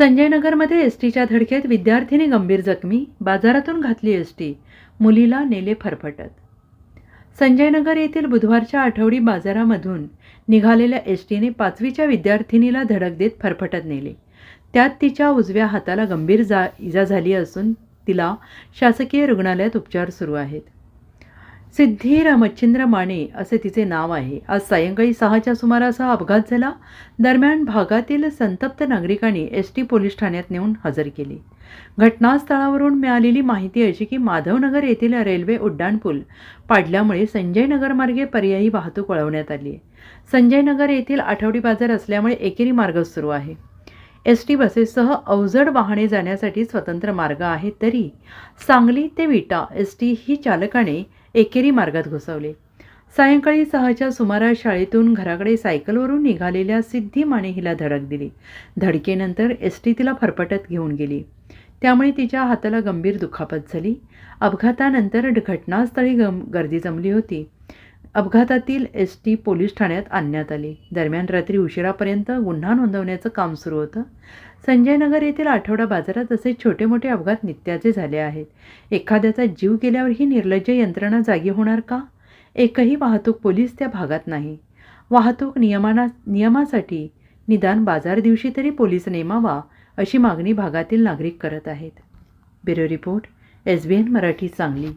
संजयनगरमध्ये S टीच्या धडकेत विद्यार्थिनी गंभीर जखमी बाजारातून घातली एस टी मुलीला नेले फरफटत. संजयनगर येथील बुधवारच्या आठवडी बाजारामधून निघालेल्या एस टीने पाचवीच्या विद्यार्थिनीला धडक देत फरफटत नेले. त्यात तिच्या उजव्या हाताला गंभीर जा इजा झाली असून तिला शासकीय रुग्णालयात उपचार सुरू आहेत. सिद्धी रामचंद्र माने असे तिचे नाव आहे. आज सायंकाळी सहाच्या सुमारास हा अपघात झाला. दरम्यान भागातील संतप्त नागरिकांनी एस टी पोलीस ठाण्यात नेऊन हजर केली. घटनास्थळावरून मिळालेली माहिती अशी की माधवनगर येथील रेल्वे उड्डाणपूल पाडल्यामुळे संजय नगरमार्गे पर्यायी वाहतूक वळवण्यात आली आहे. संजय नगर येथील आठवडी बाजार असल्यामुळे एकेरी मार्ग सुरू आहे. एस टी बसेससह अवजड वाहने जाण्यासाठी स्वतंत्र मार्ग आहे तरी सांगली ते विटा एस टी ही चालकाने एकेरी मार्गात घुसवले. सायंकाळी सहाच्या सुमारास शाळेतून घराकडे सायकलवरून निघालेल्या सिद्धी माने हिला धडक दिली. धडकेनंतर एस टी तिला फरफटत घेऊन गेली. त्यामुळे तिच्या हाताला गंभीर दुखापत झाली. अपघातानंतर घटनास्थळी गम गर्दी जमली होती. अपघातातील एस टी पोलीस ठाण्यात आणण्यात आली. दरम्यान रात्री उशिरापर्यंत गुन्हा नोंदवण्याचं काम सुरू होतं. संजयनगर येथील आठवडा बाजारात असे छोटे मोठे अपघात नित्याचे झाले आहेत. एखाद्याचा जीव गेल्यावर ही निर्लज्ज यंत्रणा जागी होणार का? एकही वाहतूक पोलीस त्या भागात नाही. वाहतूक नियमाना नियमासाठी निदान बाजार दिवशी तरी पोलीस नेमावा अशी मागणी भागातील नागरिक करत आहेत. Bureau report S B N Marathi Sangli.